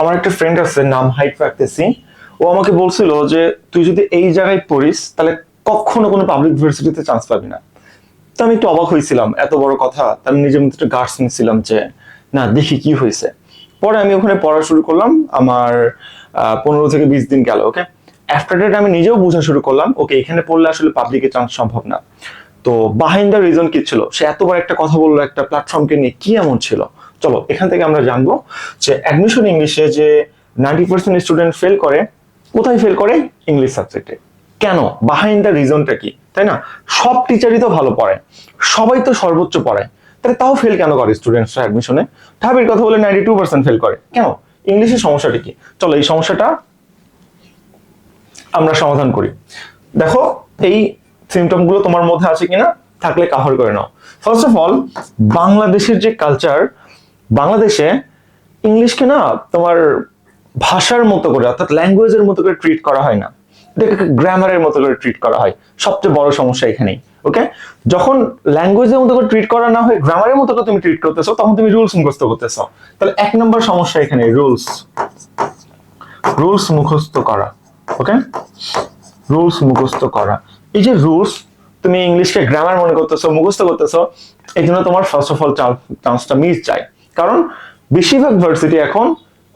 আমার একটা ফ্রেন্ড আছে নাম হাইট রাখতেছি ও আমাকে বলছিল যে, তুই যদি এই জায়গায় পড়িস, তাহলে কখনো কোনো পাবলিক ইউনিভার্সিটিতে চান্স পাবি না। তো আমি একটু অবাক হয়েছিলাম, এত বড় কথা। তা আমি নিজের মধ্যে একটা গার্ডস নিয়েছিলাম যে, না, দেখি কি হয়েছে। পরে আমি ওখানে পড়া শুরু করলাম। আমার পনেরো থেকে বিশ দিন গেল ওকে আফটার ডেট আমি নিজেও বোঝা শুরু করলাম ওকে এখানে পড়লে আসলে পাবলিকে চান্স সম্ভব না। তো বাহিন দ্য রিজন কি ছিল? সে এত বড় একটা কথা বলল একটা প্ল্যাটফর্মকে নিয়ে, কি এমন ছিল? চলো, এখান থেকে আমরা জানব যে অ্যাডমিশন ইংলিশে যে নাইনটি পার্সেন্ট স্টুডেন্ট ফেল করে, কোথায় ফেল করে? ইংলিশ সাবজেক্টে কেন? বাহাইন্ড দ্য রিজনটা কি? তাই না? সব টিচারই তো ভালো পড়ে। সবাই তো সর্বোচ্চ পড়ে। তাহলে তাও ফেল কেন করে স্টুডেন্টসরা অ্যাডমিশনে ঢাবির কথা বলে নাইনটি টু পার্সেন্ট ফেল করে। কেন? ইংলিশের সমস্যাটা কি? চলো, এই সমস্যাটা আমরা সমাধান করি। দেখো, এই সিমটমগুলো তোমার মধ্যে আছে কিনা? থাকলে কাভার করে নাও। ফার্স্ট অফ অল বাংলাদেশের যে কালচার বাংলাদেশে ইংলিশকে না তোমার ভাষার মতো করে, অর্থাৎ ল্যাঙ্গুয়েজের মতো করে ট্রিট করা হয় না। এটাকে গ্রামারের মতো করে ট্রিট করা হয়। সবচেয়ে বড় সমস্যা এখানেই ওকে যখন ল্যাঙ্গুয়েজের মতো করে ট্রিট করা না হয় গ্রামারের মতো করে তুমি ট্রিট করতেছো, তখন তুমি রুলস মুখস্থ করতেছো। তাহলে এক নম্বর সমস্যা এখানে রুলস রুলস মুখস্থ করা ওকে রুলস মুখস্থ করা। এই যে রুলস তুমি ইংলিশকে গ্রামার মনে করতেছো, মুখস্থ করতেছো এই জন্য তোমার ফার্স্ট অফ অল চান্সটা মিস যায়। কারণ বেশিরভাগ ভার্সিটি এখন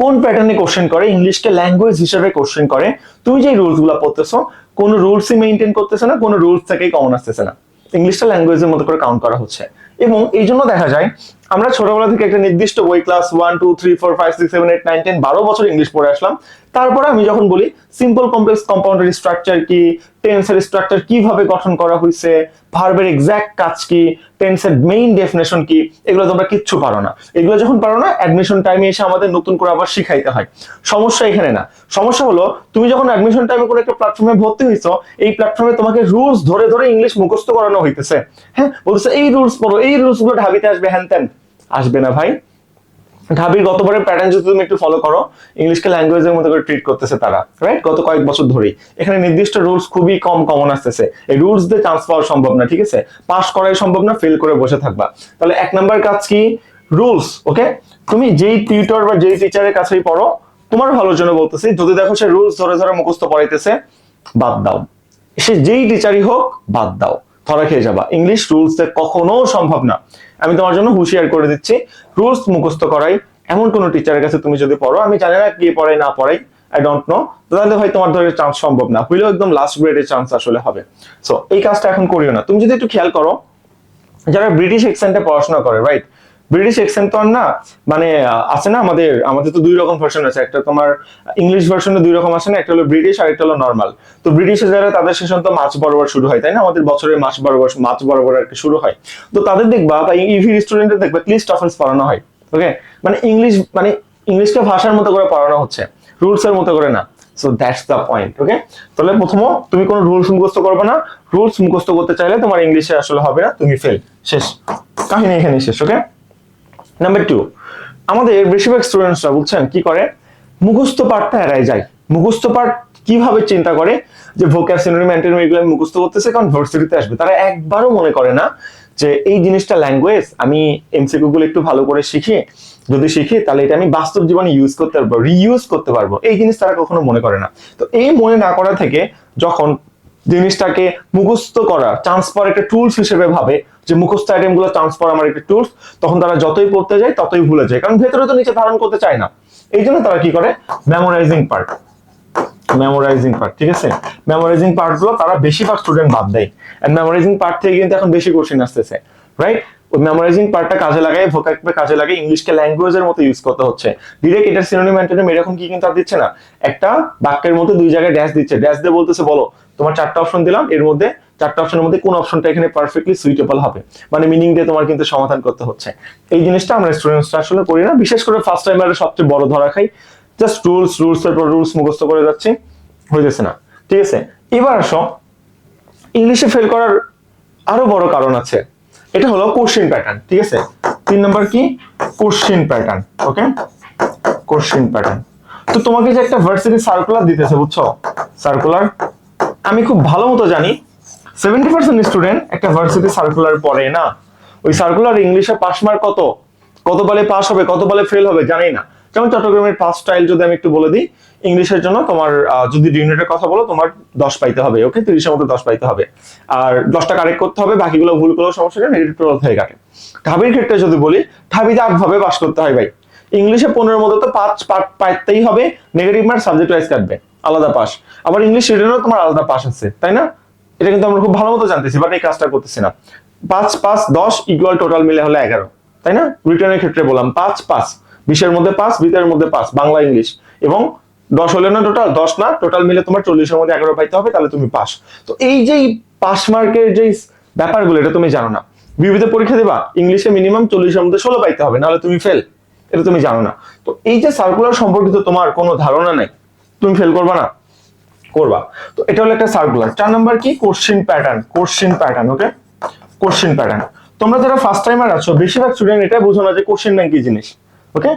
কোন প্যাটার্নে কোশ্চেন করে? ইংলিশকে ল্যাঙ্গুয়েজ হিসেবে কোশ্চেন করে। তুমি যে রুলসগুলা পড়তেছো, কোন রুলসই মেনটেন করতেছে না, কোনো রুলস থেকেই কমন আসতেছে না। ইংলিশটা ল্যাঙ্গুয়েজের মতো করে কাউন্ট করা হচ্ছে। এবং এই জন্য দেখা যায়, আমরা ছোটবেলা থেকে একটা নির্দিষ্ট বই class one two three four five six seven eight nine ten বারো বছর ইংলিশ পড়ে আসলাম। তারপরে আমি যখন বলি সিম্পল কমপ্লেক্স কম্পাউন্ডারি স্ট্রাকচার কি? টেন্সের স্ট্রাকচার কীভাবে গঠন করা হয়েছে ভার্বের এক্সাক্ট কাজ কি? টেন্সের মেইন ডেফিনেশন কি? এগুলো তোমরা কিচ্ছু পারো না। এগুলো যখন পারো না অ্যাডমিশন টাইমে এসে আমাদের নতুন করে আবার শিখাইতে হয়। সমস্যা এখানে না। সমস্যা হলো, তুমি যখন অ্যাডমিশন টাইমে কোনো একটা প্ল্যাটফর্মে ভর্তি হয়েছো এই প্ল্যাটফর্মে তোমাকে রুলস ধরে ধরে ইংলিশ মুখস্থ করানো হইতেছে। হ্যাঁ? বলতেছে, এই রুলস পড়ো এই রুলসগুলো ঢাবিতে আসবে, হ্যান ত্যান আসবে না ভাই। ঢাবির গতবারের প্যাটার্ন যদি তুমি একটু ফলো করো ইংলিশকে ল্যাঙ্গুয়েজের মতো করে ট্রিট করতেছে তারা রাইট গত কয়েক বছর ধরেই। এখানে নির্দিষ্ট রুলস খুবই কম কমন আসতেছে। এই রুলস দিয়ে চান্স পাওয়া সম্ভব না, ঠিক আছে? পাস করাই সম্ভব না ফেল করে বসে থাকবা। তাহলে এক নাম্বার কাজ কি? রুলস ওকে তুমি যেই টিউটর বা যেই টিচারের কাছেই পড়ো, তোমার ভালোর জন্য বলতেছি, যদি দেখো সে রুলস ধরে ধরে মুখস্থ পড়াইতেছে, বাদ দাও। সে যেই টিচারই হোক, বাদ দাও। ধরা খেয়ে যাবা। ইংলিশ রুলস কখনো সম্ভব না। আমি তোমার জন্য হুঁশিয়ার করে দিচ্ছি। রুলস মুখস্থ করাই। এমন কোনো টিচারের কাছে তুমি যদি পড়ো, আমি জানি না কে পড়াই, না পড়াই আই ডোন্ট নো তাহলে ভাই তোমার ধরে চান্স সম্ভব না। হইলেও একদম লাস্ট গ্রেডের চান্স আসলে হবে। সো এই কাজটা এখন করিও না। তুমি যদি একটু খেয়াল করো, যারা ব্রিটিশ এক্সেন্টে পড়াশোনা করে রাইট ব্রিটিশ এক্সেন্ট তো আর না মানে আছে না আমাদের আমাদের তো দুই রকম ভার্সন আছে, একটা তোমার ইংলিশ ভার্সনে দুই রকম আছে না, একটা হলো ব্রিটিশ আর একটা হলো নর্মাল তো ব্রিটিশে যারা, তাদের সেশন তো মার্চ বরাবর শুরু হয়, তাই না? আমাদের বছরের মাস বরাবর মার্চ বরাবর আর কি শুরু হয়। তো তাদের দেখবা বা ইভি স্টুডেন্টদের দেখবা ক্লিস টফেলস পড়ানো হয় ওকে মানে ইংলিশ মানে ইংলিশকে ভাষার মতো করে পড়ানো হচ্ছে রুলস এর মতো করে না। So that's the point okay তাহলে প্রথম, তুমি কোনো রুলস মুখস্থ করবে না রুলস মুখস্থ করতে চাইলে তোমার ইংলিশে আসলে হবে না, তুমি ফেল শেষ। কাহিনী এখানে শেষ ওকে নাম্বার টু আমাদের বেশিরভাগ স্টুডেন্টসরা বুঝছেন কি করে? মুখস্থ পাঠটা এড়াই যায়। মুখস্থ পাঠ কীভাবে চিন্তা করে? যে ভোক্যাব সিনোনিম অ্যান্টোনিম এগুলো আমি মুখস্থ করতেছে, কারণ ভার্সিটিতে আসবে। তারা একবারও মনে করে না যে এই জিনিসটা ল্যাঙ্গুয়েজ আমি এমসিকিউ গুলো একটু ভালো করে শিখি। যদি শিখি, তাহলে এটা আমি বাস্তব জীবনে ইউজ করতে পারব রিইউজ করতে পারব। এই জিনিস তারা কখনো মনে করে না। তো এই মনে না করা থেকে যখন জিনিসটাকে মুখস্থ করা ট্রান্সফার একটা টুলস হিসেবে ভাবে যে মুখস্থ আইটেমগুলো চান্স আমার একটা টুলস তখন তারা যতই পড়তে যায় ততই ভুলে যায়। কারণ ভেতরে তো নিচে ধারণ করতে চায় না। এই জন্য তারা কি করে? মেমোরাইজিং পার্ট মেমোরাইজিং পার্ট ঠিক আছে? মেমোরাইজিং পার্টগুলো তারা বেশিরভাগ স্টুডেন্ট বাদ দেয়। অ্যান্ড মেমোরাইজিং পার্ট থেকে কিন্তু এখন বেশি কোশ্চেন আসতেছে রাইট ওই মেমোরাইজিং পার্টটা কাজে লাগাই ভোকাবকে কাজে লাগে ইংলিশকে ল্যাঙ্গুয়েজের মতো ইউজ করতে হচ্ছে। ডিরেক্ট এটার সিনোনিম অ্যান্টোনিম এরকম কি কিন্তু আর দিচ্ছে না। একটা বাক্যের মধ্যে দুই জায়গায় ড্যাশ দিচ্ছে। ড্যাশ দিয়ে বলতেছে, বলো, তোমার চারটা অপশন দিলাম। এর মধ্যে চারটা অপশনের মধ্যে কোন অপশনটা এখানে পারফেক্টলি সুইটেবল হবে? মানে মিনিং দিয়ে তোমার কিন্তু সমাধান করতে হচ্ছে। এই জিনিসটা আমরা স্টুডেন্টসরা আসলে করি না। বিশেষ করে ফার্স্ট টাইমারে সবচেয়ে বড় ধরা খাই। জাস্ট রুলস রুলস এর পর রুলস মুখস্থ করে যাচ্ছি। হইতেছে না। ঠিক আছে? এবার আসো। ইংলিশে ফেল করার আরও বড় কারণ আছে। এটা হলো কোশ্চেন প্যাটার্ন ঠিক আছে? তিন নম্বর কি? Question pattern okay question pattern তো তোমাকে যে একটা ভার্সিটি সার্কুলার দিতেছে, বুঝছ? সার্কুলার আমি খুব ভালো মতো জানি। সেভেন্টি পার্সেন্ট স্টুডেন্ট একটা ভার্সিটি সার্কুলার পড়ে না। ওই সার্কুলার ইংলিশে পাস মার্ক কত? কত বলে পাস হবে, কত বলে ফেল হবে জানি না। যেমন চট্টগ্রামের পাঁচ স্টাইল যদি আমি একটু বলে দিই ইংলিশের জন্য তোমার যদি ইউনিটের কথা বলো, তোমার দশ পাইতে হবে ওকে তিরিশের মধ্যে দশ পাইতে হবে। আর দশটা কারেক্ট করতে হবে, বাকিগুলো ভুল করলেও সমস্যা নেই নেগেটিভ টুয়েলভ থেকে কাটে ঢাবির ক্ষেত্রে যদি বলি ঢাবিতে আট ভাবে পাস করতে হয় ভাই। ইংলিশে পনেরোর মধ্যে তো পাঁচ পাইতেই হবে নেগেটিভ মার্ক সাবজেক্ট ওয়াইজ কাটবে, আলাদা পাস। আবার ইংলিশ রিটেনও তোমার আলাদা পাস আছে, তাই না? এটা কিন্তু আমরা খুব ভালো মতো জানতেছি বাট এই কাজটা করতেছি না। পাঁচ পাঁচ, দশ ইকুয়াল টোটাল মিলে হলো এগারো, তাই না? রিটার্নের ক্ষেত্রে বললাম, পাঁচ পাঁচ। বিশের মধ্যে পাঁচ, বিতের মধ্যে পাঁচ, বাংলা, ইংলিশ। এবং দশ হলে না টোটাল দশ না? টোটাল মিলে তোমার চল্লিশের মধ্যে এগারো পাইতে হবে, তাহলে তুমি পাস। তো এই যে পাস মার্কের যে ব্যাপারগুলো, এটা তুমি জানো না। বিবিতে পরীক্ষা দেবা, ইংলিশে মিনিমাম চল্লিশের মধ্যে ষোলো পাইতে হবে, নাহলে তুমি ফেল এটা তুমি জানো না। তো এই যে সার্কুলার সম্পর্কিত তোমার কোনো ধারণা নাই, তুমি ফেল করবা না? করবা। তো এটা হলো একটা সার্কুলার চার নাম্বার কি? Question pattern question pattern okay question pattern তোমরা যারা ফার্স্ট টাইমার আছো, বেশিরভাগ স্টুডেন্ট এটা বোঝো না যে কোশ্চিন ব্যাংক কি জিনিস ওকে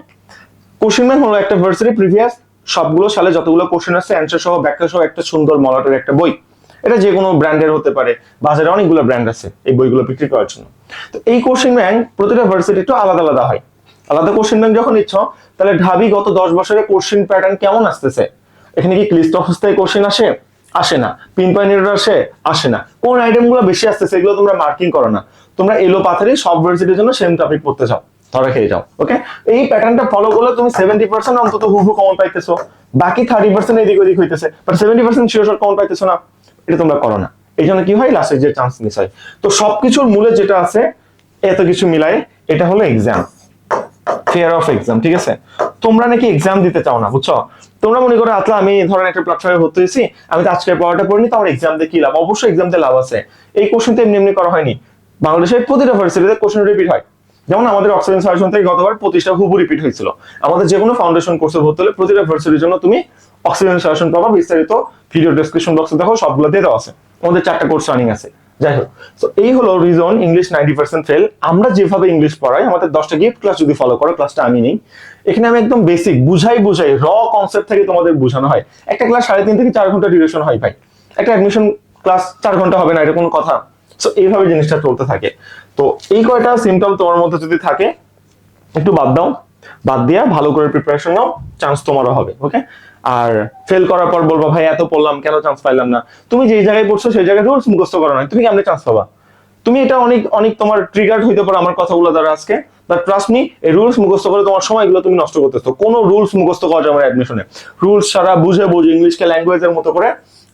কোশ্চিন ব্যাংক হলো একটা ভার্সিটি প্রিভিয়াস সবগুলো সালে যতগুলো কোশ্চেন আছে অ্যান্সার সহ, ব্যাখ্যা সহ, একটা সুন্দর মলাটের একটা বই। এটা যে কোনো ব্র্যান্ডের হতে পারে। বাজারে অনেকগুলো ব্র্যান্ড আছে এই বইগুলো বিক্রি করার জন্য। তো এই কোশ্চেন ব্যাংক প্রতিটা ভার্সিটি একটু আলাদা আলাদা হয়। আলাদা কোশ্চেন ব্যাংক যখন ইচ্ছ তাহলে ঢাবি গত দশ বছরের কোশ্চেন প্যাটার্ন কেমন আসতেছে? এখানে কি ক্লিষ্ট অবস্থায় কোশ্চেন আসে? আসে না। পিন পয়েন্ট আসে? আসে না। কোন আইটেমগুলো বেশি আসতেছে, এগুলো তোমরা মার্কিং করো না। তোমরা এলো পাথারে সব ভার্সিটির জন্য সেম টপিক পড়তে চাও। ধরে খেয়ে যাও ওকে এই প্যাটার্নটা ফলো করলে তুমি সেভেন্টি পার্সেন্ট অন্তত হুবু কমন পাইতেছো। বাকি থার্টি পার্সেন্ট এদিক ওদিক হইতেছে। But seventy percent sure common পাইতেছো না, এটা তোমরা করো না। এই জন্য কি হয়? লাস্টের যে চান্স মিস হয় তো সবকিছুর মূলে যেটা আছে, এত কিছু মিলায় এটা হলো এক্সাম ফেয়ার অফ এক্সাম ঠিক আছে? তোমরা নাকি এক্সাম দিতে চাও না, বুঝছ? তোমরা মনে করো, আতলা, আমি ধরেন একটা প্ল্যাটফর্মে ভর্তি হয়েছি, আমি তো আজকের পড়াটা পড়িনি, তো আমার এক্সাম দিয়ে কি লাভ? অবশ্যই এক্সাম দিয়ে লাভ আছে। এই কোশ্চেন তো এমনি এমনি করা হয়নি। বাংলাদেশের প্রতিটা ভার্সিটিতে কোশ্চেন রিপিট হয়। যেমন আমাদের অক্সিজেন সাজেশন থেকে গতবার পঁচিশটা হুবু রিপিট হয়েছিল। আমাদের যে কোনো ফাউন্ডেশন কোর্সে ভর্তি হলে প্রতিটা ভার্সিটির জন্য তুমি অক্সিজেন সাজেশন পাবা। বিস্তারিত ভিডিও ডেসক্রিপশন বক্সে দেখো, সবগুলো দিয়ে দেওয়া আছে। আমাদের চারটা কোর্স রানিং আছে। যাই হোক তো এই হলো reason English ninety percent fail আমরা যেভাবে ইংলিশ পড়াই, আমাদের দশটা গিফট ক্লাস যদি ফলো করো ক্লাসটা আমি নেই। এখানে আমি একদম বেসিক বুঝাই বুঝাই র কনসেপ্ট থেকে তোমাদের বোঝানো হয়। একটা ক্লাস সাড়ে তিন থেকে চার ঘণ্টা ডিউরেশন হয় ভাই। একটা অ্যাডমিশন ক্লাস চার ঘণ্টা হবে না, এটা কোনো কথা। সো এইভাবে জিনিসটা চলতে থাকে। তো এই কয়টা সিমটম তোমার মধ্যে যদি থাকে, একটু বাদ দাও। বাদ দিয়া ভালো করে প্রিপারেশন নাও চান্স তোমারও হবে ওকে আর ফেল করার পর বলবা, ভাই, এত পড়লাম, কেন চান্স পাইলাম না? তুমি যেই জায়গায় পড়ছো, সেই জায়গায় রুলস মুখস্থ করো না তুমি কেমনে চান্স পাবা? তুমি এটা অনেক অনেক তোমার ট্রিগার্ড হইতে পারো আমার কথাগুলো দ্বারা আজকে বাট ট্রাস্ট মি এই রুলস মুখস্থ করে তোমার সময়গুলো তুমি নষ্ট করতেছো। কোনো রুলস মুখস্থ করা যাবে না অ্যাডমিশনে রুলস ছাড়া বুঝে বুঝে ইংলিশকে ল্যাঙ্গুয়েজের মতো করে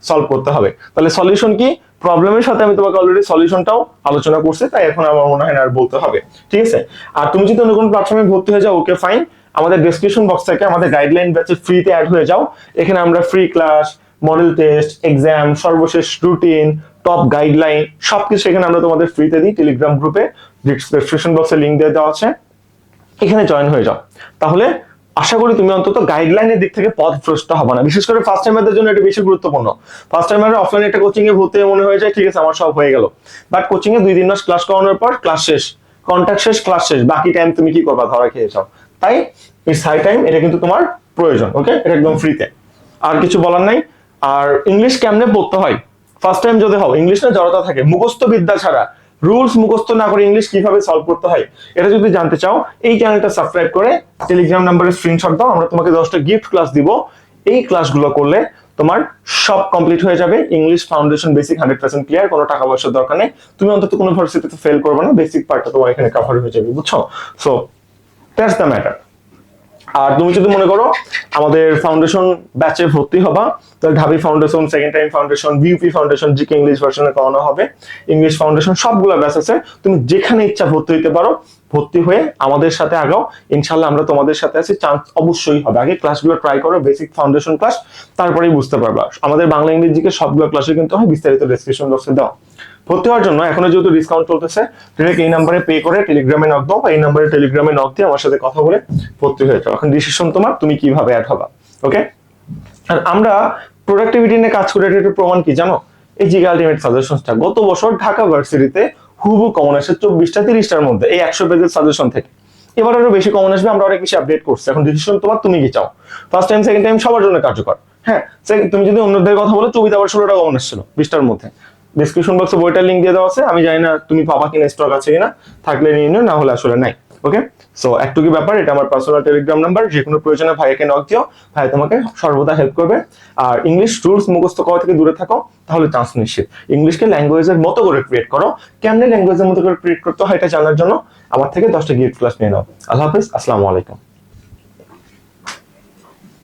সলভ করতে হবে। তাহলে সলিউশন কি? প্রবলেমের সাথে আমি তোমাকে অলরেডি সলিউশনটাও আলোচনা করছি, তাই এখন আমার মনে হয় না আর বলতে হবে। ঠিক আছে? আর তুমি যদি অন্য কোনো প্ল্যাটফর্মে ভর্তি হয়ে যাও ওকে ফাইন আমাদের ডেসক্রিপশন বক্স থেকে আমাদের গাইডলাইন ব্যাচে ফ্রিতে অ্যাড হয়ে যাও। এখানে আমরা free class model test exam সর্বশেষ রুটিন টপ গাইডলাইন সবকিছু এখানে আমরা তোমাদের ফ্রিতে দিই। টেলিগ্রাম গ্রুপে ডেসক্রিপশন বক্সে লিঙ্ক দেওয়া আছে। এখানে জয়েন হয়ে যাও। তাহলে আশা করি তুমি অন্তত গাইডলাইনের দিক থেকে পথ ভ্রষ্ট হবে না। বিশেষ করে ফার্স্ট টাইমারদের জন্য এটা বেশি গুরুত্বপূর্ণ। ফার্স্ট টাইমার অফলাইনে একটা কোচিং এ ভর্তি মনে হয়ে যায়, ঠিক আছে, আমার সব হয়ে গেল। বাট কোচিং এ দুই তিন মাস ক্লাস করানোর পর ক্লাস শেষ। কন্ট্যাক্ট শেষ ক্লাস শেষ। বাকি টাইম তুমি কি করবা? ধরা খেয়ে যাও। তাই সাই টাইম এটা কিন্তু তোমার প্রয়োজন ওকে এটা একদম ফ্রিতে আর কিছু বলার নাই। আর ইংলিশ কেমনে পড়তে হয়? ফার্স্ট টাইম যদি হও ইংলিশ না জড়তা থাকে। মুখস্থ বিদ্যা ছাড়া রুলস মুখস্থ না করে ইংলিশ কীভাবে সলভ করতে হয়, এটা যদি জানতে চাও, এই চ্যানেলটা সাবস্ক্রাইব করে টেলিগ্রাম নাম্বারে স্ক্রিনশট দাও, আমরা তোমাকে দশটা গিফট ক্লাস দিব। এই ক্লাসগুলো করলে তোমার সব কমপ্লিট হয়ে যাবে। English foundation basic hundred percent clear কোনো টাকা পয়সার দরকার নেই। তুমি অন্তত কোনো ভার্সিটিতে ফেল করবে না বেসিক পার্টটা তোমার এখানে কভার হয়ে যাবে, বুঝছ? সো দ্যাটস দ্য ম্যাটার আর তুমি যদি মনে করো আমাদের ফাউন্ডেশন ব্যাচে ভর্তি হবা, তাহলে ঢাবি foundation second time foundation BUP foundation GK English ভার্সনে করানো হবে। ইংলিশ ফাউন্ডেশন সবগুলো ব্যাচ আছে। তুমি যেখানে ইচ্ছা ভর্তি হইতে পারো, ভর্তি হয়ে আমাদের সাথে আগাও। ইনশাল্লাহ আমরা তোমাদের সাথে আছি। চান্স অবশ্যই হবে। আগে ক্লাসগুলো ট্রাই করো বেসিক ফাউন্ডেশন ক্লাস তারপরেই বুঝতে পারবা। আমাদের বাংলা ইংরেজিকে সবগুলো ক্লাসে কিন্তু হয়, বিস্তারিত ডেসক্রিপশন বক্সে দাও। ভর্তি হওয়ার জন্য এখনও যেহেতু ডিসকাউন্ট চলতেছে ডিরেক্ট এই নাম্বারে পে করে টেলিগ্রামে নক দাও এই নাম্বারে টেলিগ্রামে নক দিয়ে আমার সাথে কথা বলে ভর্তি হয়ে যাও। এখন ডিসিশন তোমার, তুমি কীভাবে অ্যাড হবা ওকে আর আমরা প্রোডাক্টিভিটি নিয়ে কাজ করে এটার প্রমাণ কি জানো? এই যে আলটিমেট সাজেশনটা গত বছর ঢাকা ভার্সিটিতে হুবু কমন আসে চব্বিশটা, তিরিশটার মধ্যে, এই একশো পেজের সাজেশন থেকে। এবার আরও বেশি কমন আসবে, আমরা অনেক বেশি আপডেট করছি। এখন ডিসিশন তোমার, তুমি কি চাও? ফার্স্ট টাইম সেকেন্ড টাইম সবার জন্য কার্যকর। হ্যাঁ তুমি যদি অন্যদের কথা বলো চবিতা আবার ষোলোটা কমন আসছিল, বিশটার মধ্যে। ডিসক্রিপশন বক্সে বইটার লিঙ্ক দিয়ে দেওয়া আছে। আমি জানি না তুমি পাবা কিনা স্টক আছে কিনা, থাকলে নিয়ে নিও, না হলে আসলে নাই ওকে সো একটুকু ব্যাপার, এটা আমার পার্সোনাল টেলিগ্রাম নাম্বার যে কোনো প্রয়োজনে ভাইকে নক দিও ভাই তোমাকে সর্বদা হেল্প করবে। আর ইংলিশ রুলস মুখস্থ করা থেকে দূরে থাকো, তাহলে চান্স নিশ্চিত। ইংলিশকে ল্যাঙ্গুয়েজের মতো করে ক্রিয়েট করো, কেমনে ল্যাঙ্গুয়েজের মতো করে ক্রিয়েট করতে হয় এটা জানার জন্য আমার থেকে দশটা গিফট ক্লাস নিয়ে নাও। আল্লাহ হাফিজ, আসসালামু আলাইকুম।